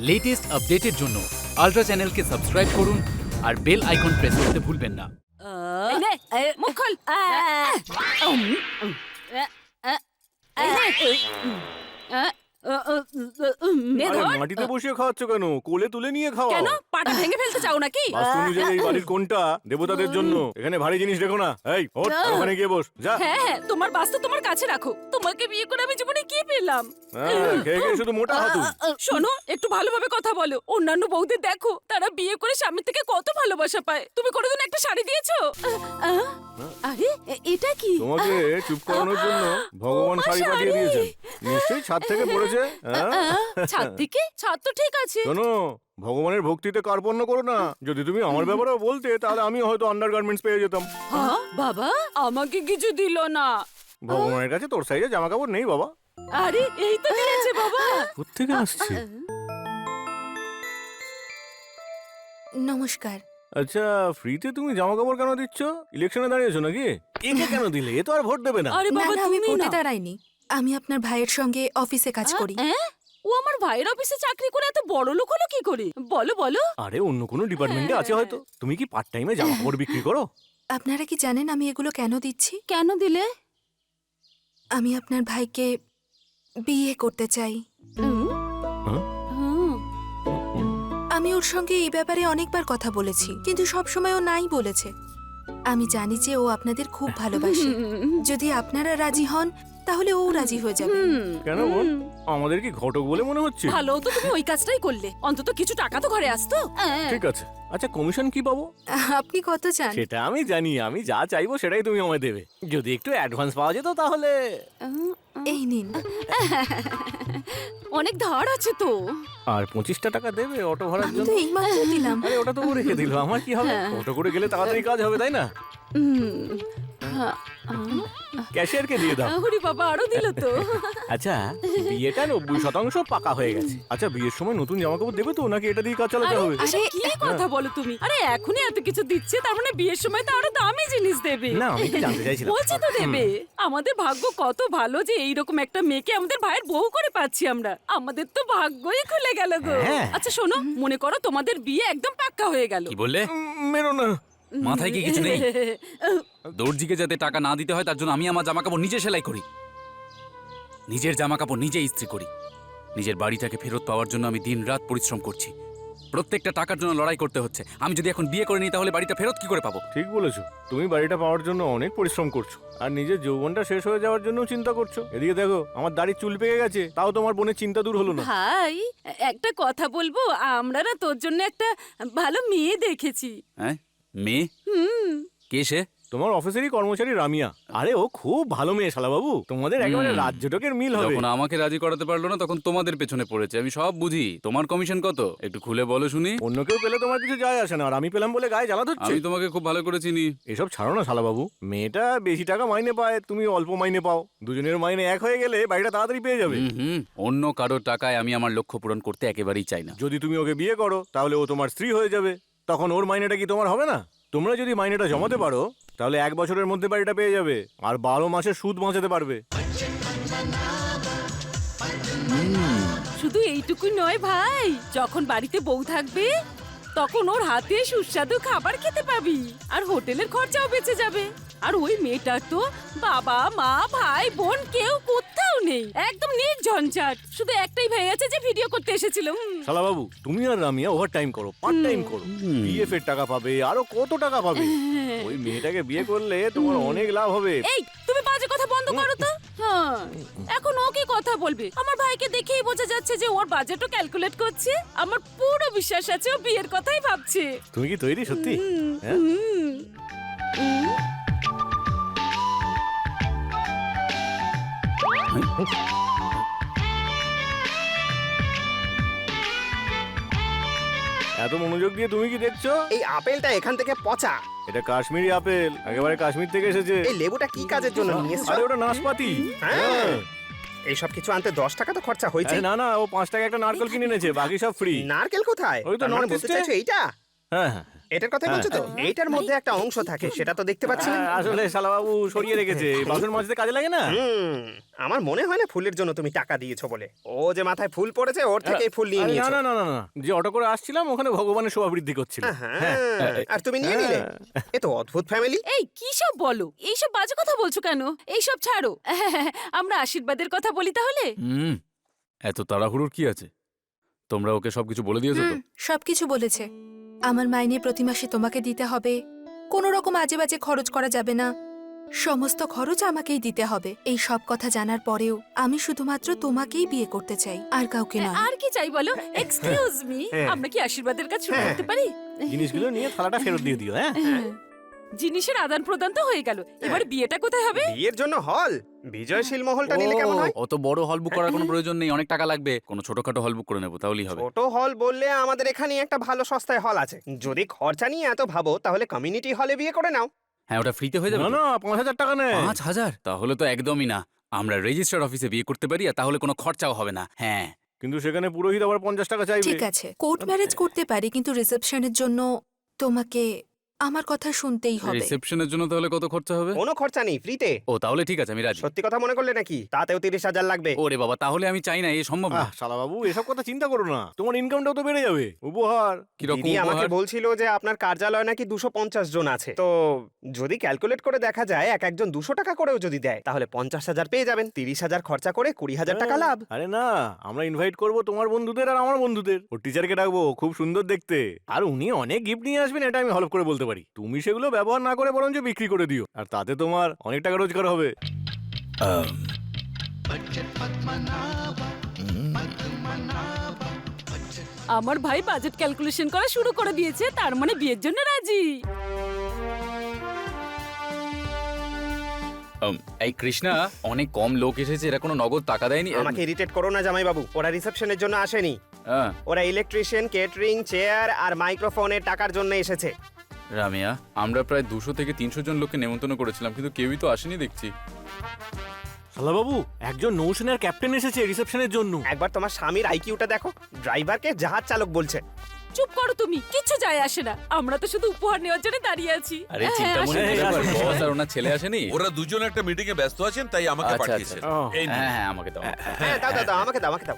Latest আপডেটের জন্য ultra চ্যানেলকে সাবস্ক্রাইব করুন আর বেল আইকন প্রেস করতে ভুলবেন না এই নে, মুখ খোল উম, উম, এই নে। নে আরে ধর। মাটিতে বসিয়ে খাওয়াচ্ছ কেন? কোলে তুলে নিয়ে খাওয়া কেন? পাটা ভেঙে ফেলতে চাও নাকি? বাস্তু অনুযায়ী এই বাড়ির কোনটা? দেবতাদের জন্য। এখানে ভারী জিনিস রেখো না। এই ওঠ আর ওখানে গিয়ে বস। যা। হ্যাঁ হ্যাঁ তোমার বাস্তু তোমার কাছে রাখো। তোমাকে বিয়ে করে আমি জীবনে কি পেলাম? হ্যাঁ, খেয়ে খেয়ে শুধু মোটা হাতু শোনো একটু ভালোভাবে কথা বলো। অন্যান্য বৌদি দেখো তারা বিয়ে করে স্বামীর থেকে কত ভালোবাসা পায়। তুমি কোনোদিন একটা শাড়ি দিয়েছ? আরে এ- এটা কি? তোমাকে চুপ করানোর জন্য ভগবান শাড়ি! পাঠিয়ে দিয়েছেন। নিশ্চয়ই ছাদ থেকে পড়েছে হ্যাঁ? ছাদ থেকে? ছাদ তো ঠিক আছে। শোনো ভগবানের ভক্তিতে কার্পণ্য করো না। যদি তুমি আমার ব্যাপারেও বলতে তাহলে আমি হয়তো আন্ডার গার্মেন্টস পেয়ে যেতাম। হ্যাঁ বাবা আমাকে কিছু দিল না। ভগবানের কাছে তোর সাইজে জামা কাপড় নেই বাবা। আরে এই তো দিয়েছে বাবা। কোথেকে আসছে? নমস্কার। আচ্ছা ফ্রিতে তুমি জামা কাপড় কেন দিচ্ছ? ইলেকশনে দাঁড়িয়েছো নাকি? একে কেন দিলে? এ তো আর ভোট দেবে না। আরে না বাবা না আমি তুমি ভোটে না। দাঁড়াইনি। আমি আপনার ভাইয়ের সঙ্গে অফিসে কাজ করি। হ্যাঁ? ও আমার ভাইয়ের অফিসে চাকরি করে এত বড় লোক হলো কি করে? বলো বলো। আরে অন্য কোনো ডিপার্টমেন্টে আছে হয়তো। তুমি কি পার্ট টাইমে জামা কাপড় বিক্রি করো? আপনারা কি জানেন আমি এগুলো কেন দিচ্ছি? কেন দিলে? আমি আপনার ভাইকে বিয়ে করতে চাই। হুম? হ্যাঁ? হুম। আমি ওর সঙ্গে এই ব্যাপারে অনেকবার কথা বলেছি কিন্তু সব সময় ও নাই বলেছে। আমি জানি যে ও আপনাদের খুব ভালোবাসে। যদি আপনারা রাজি হন তাহলে ও রাজি হয়ে যাবে। কেন বোন? আমাদের কি ঘটক বলে মনে হচ্ছে? ভালো তো তুমি ওই কাজটাই করলে। অন্তত কিছু টাকা তো ঘরে আসতো। হ্যাঁ। ঠিক আছে। আচ্ছা কমিশন কি পাবো? আপনি কত চান? সেটা আমি জানি আমি যা চাইব সেটাই তুমি আমায় দেবে। যদি একটু অ্যাডভান্স পাওয়া যেত তাহলে এই নিন। অনেক ধার আছে তো। আর পঁচিশটা টাকা দেবে অটো ভাড়ার আমি জন্য? তো এইমাত্র দিলাম। আরে ওটা তো ও রেখে দিল। আমার কি হবে? অটো করে গেলে তাড়াতাড়ি কাজ হবে তাই না। হ্যাঁ, ক্যাশিয়ারকে দিয়ে দাও। ওরে বাবা আরও দিল তো। আচ্ছা বিয়েটা নব্বই শতাংশ পাকা হয়ে গেছে। আচ্ছা বিয়ের সময় নতুন জামা কাপড় দেবে তো? নাকি এটা দিয়ে কাজ চালাতে হবে? এসব কি কথা বলো তুমি? আরে এখনই এত কিছু দিচ্ছে তার মানে বিয়ের সময় তো আরও দামি জিনিস দেবে। না আমি কি জানতে চাইছিলাম। বলছি তো দেবে আমাদের ভাগ্য কত ভালো যে এইরকম একটা মেয়েকে আমাদের ভাইয়ের বউ করে পাচ্ছি আমরা। আমাদের তো ভাগ্যই খুলে গেল গো। হ্যাঁ। আচ্ছা শোনো মনে করো তোমাদের বিয়ে একদম পাক্কা হয়ে গেল। কি বললে? মেরো না। মাথায় কি কিছু নেই? দর্জিকে যাতে টাকা না দিতে হয় তার জন্য আমি আমার জামা কাপড় নিজে সেলাই করি। নিজের জামা কাপড় নিজে ইস্ত্রি করি। নিজের বাড়িটাকে ফেরত পাওয়ার জন্য আমি দিন রাত পরিশ্রম করছি। প্রত্যেকটা টাকার জন্য লড়াই করতে হচ্ছে। আমি যদি এখন বিয়ে করে নিই তাহলে বাড়িটা ফেরত কি করে পাবো? ঠিক বলেছ। তুমি বাড়িটা পাওয়ার জন্য অনেক পরিশ্রম করছ। আর নিজের যৌবনটা শেষ হয়ে যাওয়ার জন্য চিন্তা করছ। এদিকে দেখো আমার দাড়ি চুল পেকে গেছে। তাও তোমার বোনের চিন্তা দূর হলো না। ভাই একটা কথা বলব। আমরা না তোর জন্য একটা ভালো মেয়ে দেখেছি। হ্যাঁ? মেয়ে কে সে? তোমার অফিসেরই কর্মচারী রামিয়া। আরে ও খুব ভালো মেয়ে শালাবাবু। তোমাদের একেবারে রাজ্যটকের মিল হবে। যখন আমাকে রাজি করাতে পারল না তখন তোমাদের পেছনে পড়েছে আমি সব বুঝি। তোমার কমিশন কত? একটু খুলে বলো শুনি। অন্য কেউ পেলে তোমার কিছু যায় আসে না আর আমি পেলাম বলে গায়ে জ্বালা ধরছে। আমি তোমাকে খুব ভালো করে চিনি। এসব ছাড়ো না শালাবাবু মেয়েটা বেশি টাকা মাইনে পায় তুমি অল্প মাইনে পাও। দুজনের মাইনে এক হয়ে গেলে বাড়িটা তাড়াতাড়ি পেয়ে যাবে। অন্য কারোর টাকায় আমি আমার লক্ষ্য পূরণ করতে একেবারেই চাই না। যদি তুমি ওকে বিয়ে করো তাহলে ও তোমার স্ত্রী হয়ে যাবে। তখন ওর মাইনেটা কি তোমার হবে না? তোমরা যদি মাইনেটা জমাতে পারো, তাহলে এক বছরের মধ্যে বাড়িটা পেয়ে যাবে, আর বারো মাসে সুদ বাঁচাতে পারবে। শুধু এইটুকু নয় ভাই, যখন বাড়িতে বউ থাকবে, তখন ওর হাতে সুস্বাদু খাবার খেতে পাবি, আর হোটেলের খরচাও বেঁচে যাবে। আর ওই মেয়েটার তো বাবা, মা, ভাই, বোন কেউ নেই। একদম নির্ঝঞ্ঝাট। শুধু একটাই ভাই আছে যে ভিডিও করতে এসেছিল হুম। শালাবাবু তুমি আর রামিয়া ওভার টাইম করো পার্ট টাইম করো। বিএফ এর টাকা পাবে আরও কত টাকা পাবে? ওই মেয়েটাকে বিয়ে করলে তোমার অনেক লাভ হবে। এই তুমি বাজে কথা বন্ধ করো তো। হ্যাঁ। এখন ও কি কথা বলবে? আমার ভাইকে দেখেই বোঝা যাচ্ছে যে ওর বাজেটও ক্যালকুলেট করছে। আমার পুরো বিশ্বাস আছে ও বিয়ের কথাই ভাবছে। তুমি কি তৈরি সত্যি? হ্যাঁ? হুম। এত মনোযোগ দিয়ে তুমি কি দেখছ? এই আপেলটা এখান থেকে পচা। এটা কাশ্মীরি আপেল একেবারে কাশ্মীর থেকে এসেছে। এই লেবুটা কি কাজের জন্য নিয়ে এসছো? আরে ওটা নাশপাতি। হ্যাঁ। হ্যাঁ। এই সব কিছু আনতে দশ টাকা তো খরচা হয়েছে। না না ও পাঁচ টাকা একটা নারকেল কিনে এনেছে বাকি সব ফ্রি নারকেল কোথায়? ওই তো মানে east এ। চাইছো এইটা? হ্যাঁ হ্যাঁ। এটার কথা বলছো তো? এইটার মধ্যে একটা অংশ থাকে সেটা তো দেখতে পাচ্ছি না। হ্যাঁ, আসলে শালাবাবু সরিয়ে রেখেছে। বাসন মাজতে কাজে লাগে না? হুম আমার মনে হয় না ফুলের জন্য তুমি টাকা দিয়েছ বলে। ও যে মাথায় ফুল পড়েছে ওর থেকেই ফুল নিয়ে নিয়েছো। না না না না যে অটো করে আসছিলাম ওখানে ভগবানের শোভা বৃদ্ধি করছিল। হ্যাঁ, আর তুমি নিয়ে নিলে? এ তো অদ্ভুত ফ্যামিলি এই কি সব বলো? এইসব বাজে কথা বলছো কেন? এইসব ছাড়ো। আমরা আশীর্বাদের কথা বলি তাহলে? হুম এত তাড়াহুড়োর কি আছে? তোমরা ওকে সবকিছু বলে দিয়েছ তো? সবকিছু বলেছে। আমার মাইনে প্রতি মাসে তোমাকে দিতে হবে। কোনো রকম আজে বাজে খরচ করা যাবে না। সমস্ত খরচ আমাকেই দিতে হবে। এই সব কথা জানার পরেও আমি শুধুমাত্র তোমাকেই বিয়ে করতে চাই আর কাউকে না আর কি চাই বলো? এক্সকিউজ মি হ্যাঁ। আমরা কি আশীর্বাদের কাছে শুরু হ্যাঁ। করতে পারি? জিনিসগুলো নিয়ে থালাটা ফেরত দিয়ে দিও হ্যাঁ। জিনিসের আদান প্রদান তো হয়ে গেল। এবার বিয়েটা কোথায় হবে? বিয়ের জন্য হল। বিজয়শীল মহলটা নিলে কেমন হয়? অত বড় হল বুক করার কোনো প্রয়োজন নেই অনেক টাকা লাগবে। কোনো ছোটখাটো হল বুক করে নেব তাহলেই হবে। ছোট হল বললে আমাদের এখানে একটা ভালো সস্তায় হল আছে। যদি খরচা নিয়ে এত ভাবো তাহলে কমিউনিটি হলে বিয়ে করে নাও। হ্যাঁ ওটা ফ্রিতে হয়ে যাবে না না পাঁচ হাজার টাকা নেয় পাঁচ হাজার? তাহলে তো একদমই না। আমরা রেজিস্টার অফিসে বিয়ে করতে পারি আর তাহলে কোনো খরচাও হবে না। হ্যাঁ। কিন্তু সেখানে পুরোহিত আবার পঞ্চাশ টাকা চাইবে। ঠিক আছে কোর্ট ম্যারেজ করতে পারি কিন্তু রিসেপশনের জন্য তোমাকে আমার কথা শুনতেই হবে। রিসেপশনের জন্য তাহলে কত খরচা হবে? কোনো খরচা নেই ফ্রিতে। ও তাহলে ঠিক আছে আমি রাজি। সত্যি কথা মনে করলে নাকি? তাতেও তিরিশ হাজার লাগবে। ওরে বাবা তাহলে আমি চাই না এ সম্ভব না। আহ শালাবাবু এসব কথা চিন্তা করো না। তোমার ইনকামটাও তো বেড়ে যাবে। উপহার। কীরকম দিদি আমাকে? বলছিল যে আপনার কার্যালয় নাকি দুশো পঞ্চাশ জন আছে। তো যদি ক্যালকুলেট করে দেখা যায় এক একজন দুশো টাকা করেও যদি দেয় তাহলে পঞ্চাশ হাজার পেয়ে যাবেন। তিরিশ হাজার খরচা করে কুড়ি হাজার টাকা লাভ। আরে না আমরা ইনভাইট করব তোমার বন্ধুদের আর আমার বন্ধুদের। ওর টিচারকে ডাকবো খুব সুন্দর দেখতে। আর উনি অনেক গিফট নিয়ে আসবেন এটা আমি হলফ করে বলতে পারি। তুমি সেগুলো ব্যবহার না করে বরঞ্চ বিক্রি করে দিও। আর তাতে তোমার অনেক টাকা রোজগার হবে। আমার ভাই বাজেট ক্যালকুলেশন করা শুরু করে দিয়েছে তার মানে বিয়ের জন্য রাজি। এই কৃষ্ণা অনেক কম লোক এসেছে এরা কোনো নগদ টাকা দেয়নি। আমাকে ইরিটেট করো না জামাই বাবু ওরা রিসেপশনের জন্য আসেনি। হ্যাঁ, ওরা ইলেকট্রিশিয়ান কেটারিং চেয়ার আর মাইক্রোফোনের টাকার জন্য এসেছে। রামিয়া আমরা প্রায় দুশো থেকে তিনশো জন লোককে নেমন্তন্ন করেছিলাম কিন্তু কেউই তো আসেনি দেখছি। বাবু একজন নৌসেনার ক্যাপ্টেন এসেছে রিসেপশনের জন্য। একবার তোমার স্বামীর আইকিউটা দেখো ড্রাইভারকে জাহাজ চালক বলছে। চুপ করো তুমি কিচ্ছু যায় আসে না আমরা তো শুধু উপহার নেওয়ার জন্য দাঁড়িয়ে আছি আরে হ্যাঁ, চিন্তামণি আসুন, এই, ব্যাপার বস আর ওনার ছেলে আসেনি ওরা দুজন একটা মিটিং এ ব্যস্ত আছেন তাই আমাকে আচ্ছা, পাঠিয়েছেন আচ্ছা। এই নিন। হ্যাঁ হ্যাঁ আমাকে দাও হ্যাঁ দাও দাও দাও আমাকে দাও আমাকে দাও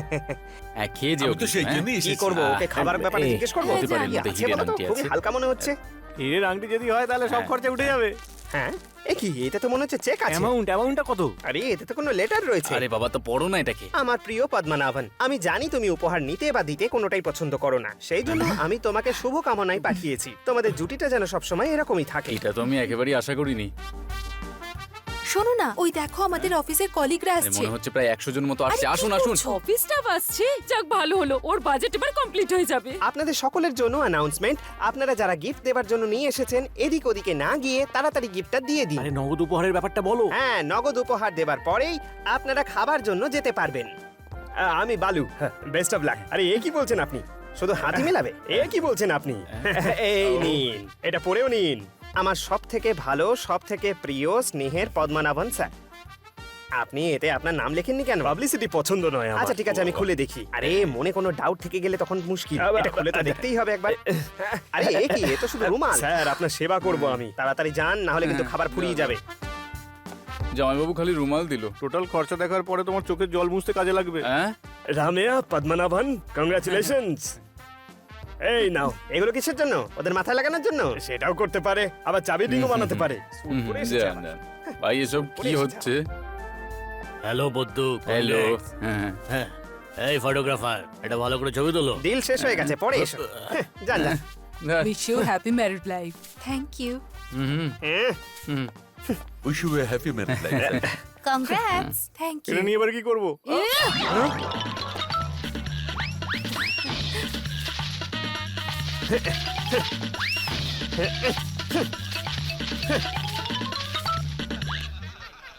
হ্যাঁ খেয়ে যেও আমি তো সেই হ্যাঁ? জন্যই কি এসেছি করব ওকে খাবার ব্যাপারে জিজ্ঞেস করব হতে পারে, মধ্যে আছে হিরের বলো তো? আংটি খুবই আছে। হালকা মনে হচ্ছে হীরের আংটি যদি হয় তাহলে সব হ্যাঁ। খরচা উঠে যাবে হ্যাঁ? এ কি এটা তো মনে হচ্ছে চেক আছে। অ্যামাউন্ট অ্যামাউন্টটা কত? আরে এতে তো কোনো লেটার রয়েছে। আরে বাবা তো পড়ো না এটাকে। আমার প্রিয় পদ্মনাভন আমি জানি তুমি উপহার নিতে বা দিতে কোনোটাই পছন্দ করো না। সেই জন্য আমি তোমাকে শুভ কামনায় পাঠিয়েছি। তোমাদের জুটিটা যেন সবসময় এরকমই থাকে। এটা তো আমি একেবারেই আশা করিনি। শোনো না ওই দেখো আমাদের অফিসের কলিগরা আসছে। মনে হচ্ছে প্রায় একশো জন মতো আসছে। আসুন আসুন? অফিস স্টাফ আসছে? যাক ভালো হলো। ওর বাজেট এবার কমপ্লিট হয়ে যাবে। আপনাদের সকলের জন্য অ্যানাউন্সমেন্ট আপনারা যারা গিফট দেওয়ার জন্য নিয়ে এসেছেন এদিক ওদিকে না গিয়ে তাড়াতাড়ি গিফটটা দিয়ে দিন। আরে নগদ উপহারের ব্যাপারটা বলো। হ্যাঁ নগদ উপহার দেবার পরেই আপনারা খাবার জন্য যেতে পারবেন। আহ, আমি বালু। বেস্ট অফ লাক আরে এ কি বলছেন আপনি? শুধু হাতি মেলাবে? এ কি বলছেন আপনি? এই নিন এটা পরেও নিন। আমার সব থেকে ভালো সব থেকে প্রিয় স্নেহের পদ্মনাভন স্যার। আপনি এতে আপনার নাম লেখেননি কেন? পাবলিসিটি পছন্দ নয় আমার। আচ্ছা ঠিক আছে আমি খুলে দেখি। আরে মনে কোনো ডাউট থেকে গেলে তখন মুশকিল। এটা খুলে তো দেখতেই হবে একবার। আরে এ কি? এ তো শুধু রুমাল। স্যার আপনার সেবা করব আমি। তাড়াতাড়ি যান না হলে কিন্তু খাবার ফুরিয়ে যাবে। জামাইবাবু খালি রুমাল দিল। টোটাল খরচা দেখার পরে তোমার চোখের জল মুছতে কাজে লাগবে। হ্যাঁ? রামেয়া পদ্মনাভন কংগ্রাচুলেশনস এই নাও এগুলো কিসের জন্য? ওদের মাথায় লাগানোর জন্য? সেটাও করতে পারে আবার চাবি রিংও বানাতে পারে। ভাই এসব কি হচ্ছে? হ্যালো বদ্দু হ্যালো হ্যাঁ হ্যাঁ। এই ফটোগ্রাফার এটা ভালো করে ছবি তোলো। ডিল শেষ হয়ে গেছে পরে এসো। যান যান। হ্যাঁ, Wish you happy married life. Thank you hmm, hmm, wish you happy marriage life congrats thank এটা ইউ নিয়ে এবার কি করব?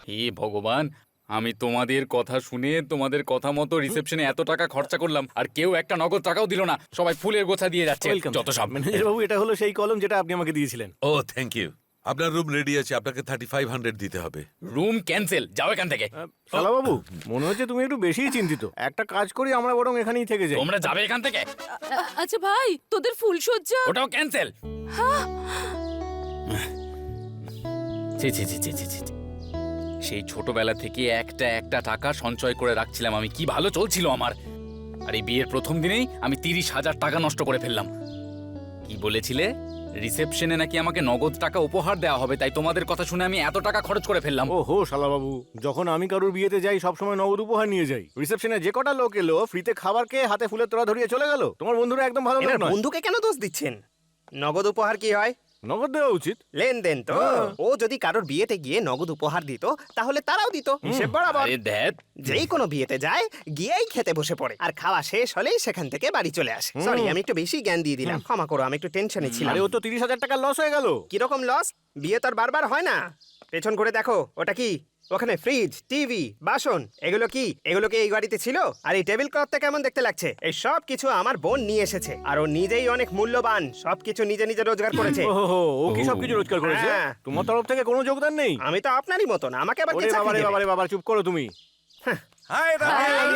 হে ভগবান আমি তোমাদের কথা শুনে তোমাদের কথা মতো রিসেপশনে এত টাকা খরচা করলাম আর কেউ একটা নগদ টাকাও দিল না। সবাই ফুলের গোছা দিয়ে যাচ্ছে। যত সব। ম্যানেজার বাবু এটা হলো সেই কলম যেটা আপনি আমাকে দিয়েছিলেন। ও থ্যাংক ইউ আপনার রুম রেডি আছে আপনাকে থার্টি ফাইভ হান্ড্রেড দিতে হবে। রুম ক্যান্সেল যাও এখান থেকে। শালাবাবু মনে হচ্ছে তুমি একটু বেশিই চিন্তিত। একটা কাজ করি আমরা বরং এখানেই থেকে যাই। তোমরা যাবে এখান থেকে? আচ্ছা ভাই তোদের ফুল ফুলসজ্জা ওটাও ক্যান্সেল ছি ছি ছি ছি ছি ছি ছি। সেই ছোটবেলা থেকে একটা একটা টাকা সঞ্চয় করে রাখছিলাম আমি। কি ভালো চলছিল আমার। আর এই বিয়ের প্রথম দিনেই আমি তিরিশ হাজার টাকা নষ্ট করে ফেললাম। কি বলেছিলে? রিসেপশনে নাকি আমাকে নগদ টাকা উপহার দেওয়া হবে তাই তোমাদের কথা শুনে আমি এত টাকা খরচ করে ফেললাম। ও হো শালাবাবু যখন আমি কারোর বিয়েতে যাই সবসময় নগদ উপহার নিয়ে যাই। রিসেপশনে যে কটা লোক এলো ফ্রিতে খাবার খেয়ে হাতে ফুলের তোলা ধরিয়ে চলে গেল। তোমার বন্ধুরা একদম ভালো লোক নয়। বন্ধুকে কেন দোষ দিচ্ছেন? নগদ উপহার কি হয়? নগদ দেওয়া উচিত। লেনদেন তো। হ্যাঁ। ও যদি কারোর বিয়েতে গিয়ে নগদ উপহার দিত তাহলে তারাও দিত। হিসেব বরাবর। যেই কোনো বিয়েতে যায় গিয়েই খেতে বসে পড়ে। আর খাওয়া শেষ হলেই সেখান থেকে বাড়ি চলে আসে। সরি আমি একটু বেশি জ্ঞান দিয়ে দিলাম। ক্ষমা করো আমি একটু টেনশনে ছিলাম। আরে ও তো তিরিশ হাজার টাকা লস হয়ে গেল। কীরকম লস বিয়ে তো আর বারবার হয় না। পেছন করে দেখো ওটা কি? ওখানে ফ্রিজ টিভি বাসন এগুলো কি? এগুলো কি এই গাড়িতে ছিল? আর এই টেবিল ক্লথটা কেমন দেখতে লাগছে? এই সব কিছু আমার বোন নিয়ে এসেছে। আর ও নিজেই অনেক মূল্যবান সবকিছু নিজে নিজে রোজগার করেছে। ও কি ও কি সবকিছু রোজগার করেছে? হ্যাঁ। তোমার তরফ থেকে কোনো যোগদান নেই? আমি তো আপনারই মতন আমাকে আবার কে ওরে চাকরি বাবারে দেবে? বাবারে বাবা চুপ করো তুমি। হাই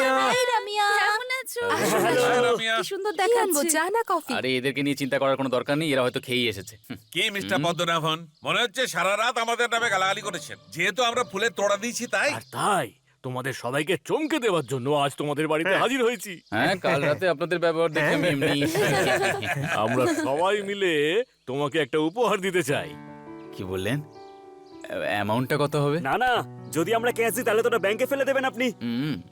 কেমন আছো? রামিয়া কি সুন্দর কি চা না কফি? আরে এদেরকে নিয়ে চিন্তা করার কোনো দরকার নেই এরা হয়তো খেয়েই এসেছে। কি মিস্টার পদ্মনাভন? মনে হচ্ছে সারা রাত আমাদের নামে গালাগালি করেছেন। যেহেতু আমরা ফুলের তোড়া দিয়েছি তাই? আর তাই তোমাদের সবাইকে চমকে দেওয়ার জন্য আজ তোমাদের বাড়িতে হাজির হয়েছি। হ্যাঁ কাল রাতে আপনাদের ব্যবহার দেখে আমি এমনি আমরা সবাই মিলে তোমাকে একটা উপহার দিতে চাই। কি বললেন? অ্যামাউন্টটা কত হবে? না না যদি আমরা ক্যাশ দিই তাহলে তো ওটা ব্যাংকে ফেলে দেবেন আপনি।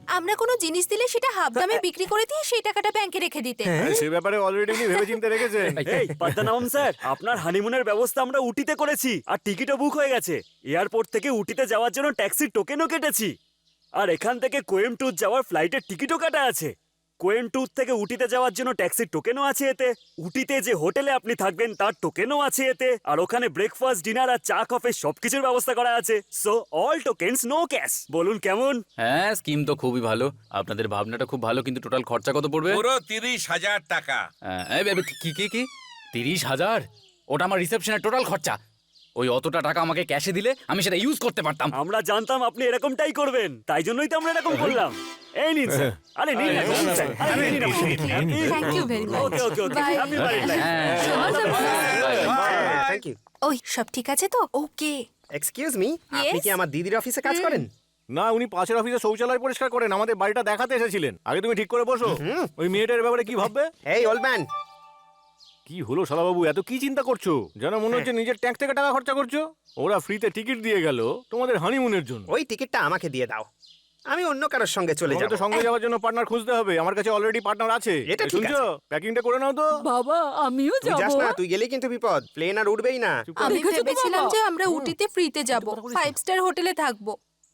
আমরা কোনো জিনিস দিলে সেটা হাফ দামে বিক্রি করে দিয়ে সেই টাকাটা ব্যাংকে রেখে দিতে। সে ব্যাপারে অলরেডি উনি ভেবে চিন্তে রেখেছেন। এই পদ্মনাভম স্যার আপনার হানিমুনের ব্যবস্থা আমরা উটিতে করেছি আর টিকিটও বুক হয়ে গেছে। এয়ারপোর্ট থেকে উটিতে যাওয়ার জন্য ট্যাক্সির টোকেনও কেটেছি। আর এখান থেকে কোয়েম্বটুর যাওয়ার ফ্লাইটের টিকিটও কাটা আছে। কোয়েম্বটুর থেকে উটিতে যাওয়ার জন্য ট্যাক্সির টোকেনও আছে এতে। উটিতে যে হোটেলে আপনি থাকবেন তার টোকেনও আছে এতে। আর ওখানে ব্রেকফাস্ট ডিনার আর চা কফে সবকিছুর ব্যবস্থা করা আছে। So all tokens no cash বলুন কেমন? হ্যাঁ স্কিম তো খুবই ভালো। আপনাদের ভাবনাটা খুব ভালো কিন্তু টোটাল খরচা কত পড়বে? পুরো তিরিশ হাজার টাকা। হ্যাঁ, এই বে, কি কি কি? তিরিশ হাজার? ওটা আমার রিসেপশনের টোটাল খরচা। ওই অতটা টাকা আমাকে ক্যাশে দিলে আমি সেটা ইউজ করতে পারতাম। আমরা জানতাম আপনি এরকমটাই করবেন তাই জন্যই তো আমরা এরকম করলাম। এই নিন স্যার। আরে নিন না, নিন স্যার। আরে নিন। Thank you very much okay okay okay. Happy thank you ওই সব ঠিক আছে তো? ওকে এক্সকিউজ মি আপনি কি আমার দিদির অফিসে কাজ করেন? না উনি পাশের অফিসে শৌচালয় পরিষ্কার করেন আমাদের বাড়িটা দেখাতে এসেছিলেন। আগে তুমি ঠিক করে বসো। ওই মেয়েটার ব্যাপারে কি ভাববে? এই ওল্ড ম্যান কি হলো শালাবাবু? এত কি চিন্তা করছ? যেন মনে হচ্ছে নিজের ট্যাঙ্ক থেকে টাকা খরচা করছ? ওরা ফ্রিতে টিকিট দিয়ে গেল তোমাদের হানিমুনের জন্য। ওই টিকিটটা আমাকে দিয়ে দাও। আমি অন্য কারোর সঙ্গে চলে যাব তো সঙ্গে যাওয়ার জন্য পার্টনার খুঁজতে হবে। আমার কাছে অলরেডি পার্টনার আছে। এটা ঠিক শুনছো? প্যাকিংটা করে নাও তো। বাবা আমিও তুই যাস না তুই গেলেই কিন্তু বিপদ। প্লেন আর উঠবেই না। আমি ভেবেছিলাম যে আমরা উটিতে ফ্রিতে যাব। ফাইভ স্টার হোটেলে থাকব।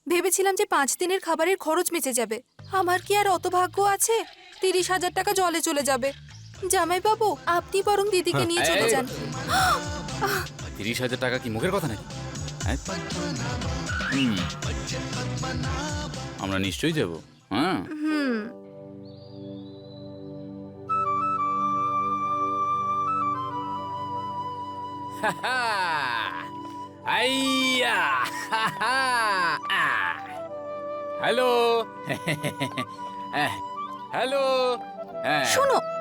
ভেবেছিলাম যে পাঁচ দিনের খাবারের খরচ বেঁচে যাবে। আমার কি আর অত ভাগ্য আছে? তিরিশ হাজার টাকা জলে চলে যাবে। জামাই বাবু আপনি বরং দিদিকে নিয়ে চলে যান। তিরিশ হাজার টাকা কি মুখের কথা নাকি? হ্যাঁ? আমরা নিশ্চয়ই যাব। হ্যাঁ। হ্যালো। হ্যালো। শোনো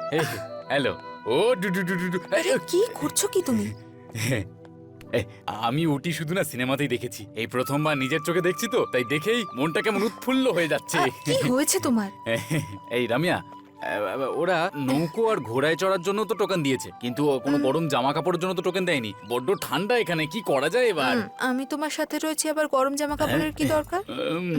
হ্যালো। ও ডু ডু ডু ডু কি করছ কি তুমি? আমি ওটি শুধু না সিনেমাতেই দেখেছি। এই প্রথমবার নিজের চোখে দেখছি তো তাই দেখেই মনটা কেমন উৎফুল্ল হয়ে যাচ্ছে। কি হয়েছে তোমার? এই রামিয়া ওরা নৌকো আর ঘোড়ায় চড়ার জন্য তো টোকেন দিয়েছে কিন্তু কোনো গরম জামা কাপড়ের জন্য তো টোকেন দেয়নি। বড্ড ঠান্ডা এখানে কি করা যায় এবার? আমি তোমার সাথে রয়েছি আবার গরম জামা কাপড়ের কি দরকার? উম,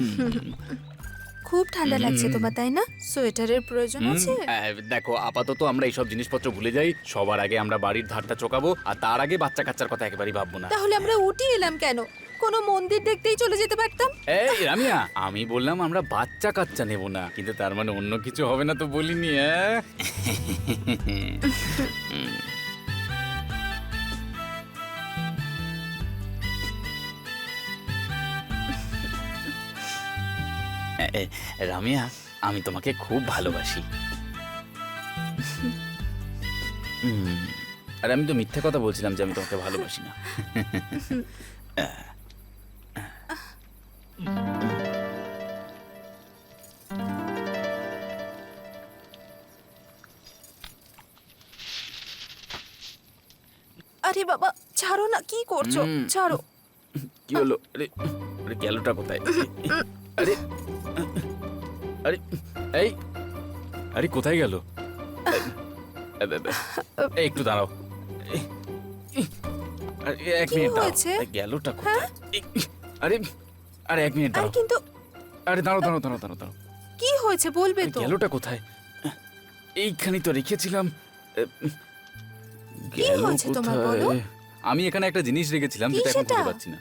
খুব ঠান্ডা লাগছে তোমার তাই না? সোয়েটারের প্রয়োজন আছে? আহ, দেখো আপাতত আমরা এইসব জিনিসপত্র ভুলে যাই। সবার আগে আমরা বাড়ির ধারটা চোকাবো আর তার আগে বাচ্চা কাচ্চার কথা একেবারেই ভাববো না। তাহলে আমরা উটি এলাম কেন? কোনো মন্দির দেখতেই চলে যেতে পারতাম? এই রামিয়া আমি বললাম আমরা বাচ্চা কাচ্চা নেব না কিন্তু তার মানে অন্য কিছু হবে না তো বলিনি হ্যাঁ? রামিয়া আমি তোমাকে খুব ভালোবাসি। আর আমি তো মিথ্যে কথা বলছিলাম যে আমি তোমাকে ভালোবাসি না। আরে বাবা ছাড়ো না কি করছ? ছাড়ো। কি হলো? আরে আরে গেলোটা কোথায়? আরে আরে এই। আরে কোথায় গেল? একটু দাঁড়াও। এক মিনিট দাঁড়াও। হয়েছে? হ্যাঁ? আরে, কোথায় আরে আরে এক মিনিট দাঁড়াও। কিন্তু আরে দাঁড়াও দাঁড়াও দাঁড়াও দাঁড়াও দাঁড়াও। কি হয়েছে? বলবে তো। গেলোটা কোথায়? এইখানে তো রেখেছিলাম। কি হয়েছে তোমার বলো? আমি এখানে একটা জিনিস রেখেছিলাম যেটা এখন খুঁজে? পাচ্ছি না।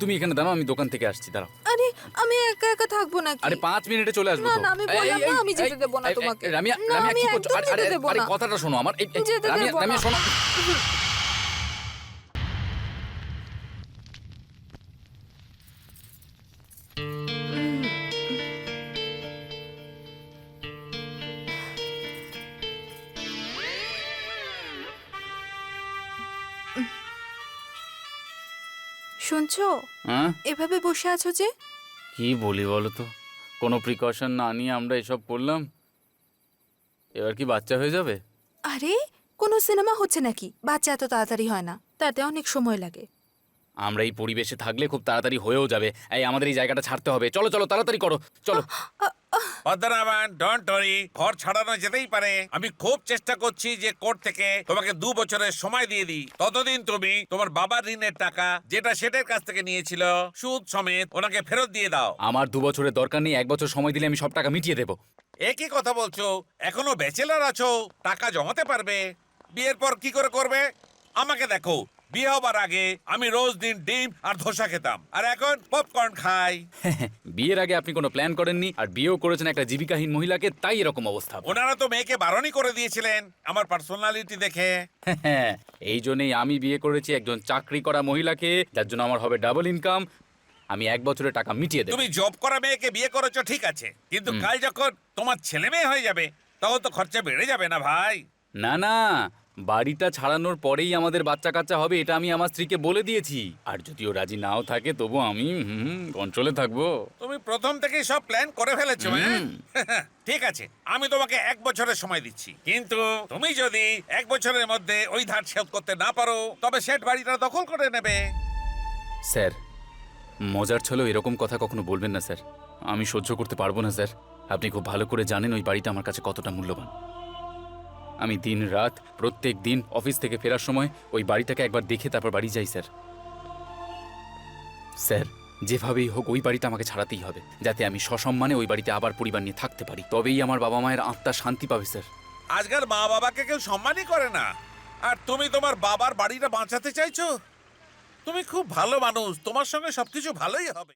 তুমি এখানে দাঁড়াও আমি দোকান থেকে আসছি দাঁড়াও। আরে আমি একা একা থাকব নাকি? আরে পাঁচ মিনিটে চলে আসব না, না, আমি বললাম না, আমি যেতে দেবো না তোমাকে। রামিয়া রামিয়া আমি কি করছ? আরে। কথাটা শোনো আমার রামিয়া রামিয়া শোনো। শুনছো? হ্যাঁ? এভাবে বসে আছো যে? কি বলি বলো তো? কোনো প্রিকশন না নিয়ে আমরা এসব করলাম। এবার কি বাচ্চা হয়ে যাবে? আরে কোনো সিনেমা হচ্ছে নাকি? বাচ্চা এত তাড়াতাড়ি হয় না। তাতে অনেক সময় লাগে। আমরা এই পরিবেশে থাকলে খুব তাড়াতাড়ি হয়েও যাবে। এই আমাদের এই জায়গাটা ছাড়তে হবে। চলো চলো তাড়াতাড়ি করো। চলো। পদ্মনাভন ডোন্ট ওয়ারি ঘর ছাড়ানো যেতেই পারে। আমি খুব চেষ্টা করছি যে কোর্ট থেকে তোমাকে দু বছরের সময় দিয়ে দিই। ততদিন তুমি তোমার বাবার ঋণের টাকা যেটা সেটের কাছ থেকে নিয়েছিল সুদ সমেত ওনাকে ফেরত দিয়ে দাও। আমার দু বছরের দরকার নেই এক বছর সময় দিলে আমি সব টাকা মিটিয়ে দেবো। একই কথা বলছো? এখনও ব্যাচেলার আছো? টাকা জমাতে পারবে? বিয়ের পর কি করে করবে? আমাকে দেখো। বিয়ে হবার আগে আমি রোজ দিন ডিম আর ধোসা খেতাম। আর এখন পপকর্ন খাই। বিয়ের আগে আপনি কোনো প্ল্যান করেননি আর বিয়েও করেছেন একটা জীবিকাহীন মহিলাকে তাই এরকম অবস্থা। ওনারা তো মেয়েকে বারণই করে দিয়েছিলেন আমার পার্সোনালিটি দেখে। এই জন্যই আমি বিয়ে করেছি একজন চাকরি করা মহিলাকে যার জন্য আমার হবে ডাবল ইনকাম আমি এক বছরের টাকা মিটিয়ে দেবো। তুমি জব করা মেয়েকে বিয়ে করেছ ঠিক আছে। কিন্তু কাল যখন তোমার ছেলে মেয়ে হয়ে যাবে তখন তো খরচা বেড়ে যাবে না ভাই। না না। বাড়িটা ছাড়ানোর পরেই আমাদের বাচ্চা কাচ্চা হবে এটা আমি আমার স্ত্রীকে বলে দিয়েছি। আর যদিও রাজি নাও থাকে তবু আমি হুম কন্ট্রোলে থাকব। তুমি প্রথম থেকেই সব প্ল্যান করে ফেলেছো হ্যাঁ? ঠিক আছে আমি তোমাকে এক বছরের সময় দিচ্ছি। কিন্তু তুমি যদি এক বছরের মধ্যে ওই ধার শোধ করতে না পারো তবে সেট বাড়িটা দখল করে নেবে। স্যার মজার ছলেও এরকম কথা কখনো বলবেন না স্যার। আমি সহ্য করতে পারব না স্যার। আপনি খুব ভালো করে জানেন ওই বাড়িটা আমার কাছে কতটা মূল্যবান। আমি দিন রাত, প্রত্যেক দিন অফিস থেকে ফেরার সময় ওই বাড়িটাকে একবার দেখে তারপর বাড়ি যাই, স্যার। স্যার, যেভাবেই হোক ওই বাড়িটা আমাকে ছাড়াতেই হবে, যাতে আমি সসম্মানে ওই বাড়িতে আবার পরিবার নিয়ে থাকতে পারি। তবেই আমার বাবা মায়ের আত্মা শান্তি পাবে, স্যার। আজকাল মা বাবাকে কেউ সম্মানই করে না। আর তুমি তোমার বাবার বাড়িটা বাঁচাতে চাইছো? তুমি খুব ভালো মানুষ, তোমার সঙ্গে সবকিছু ভালোই হবে।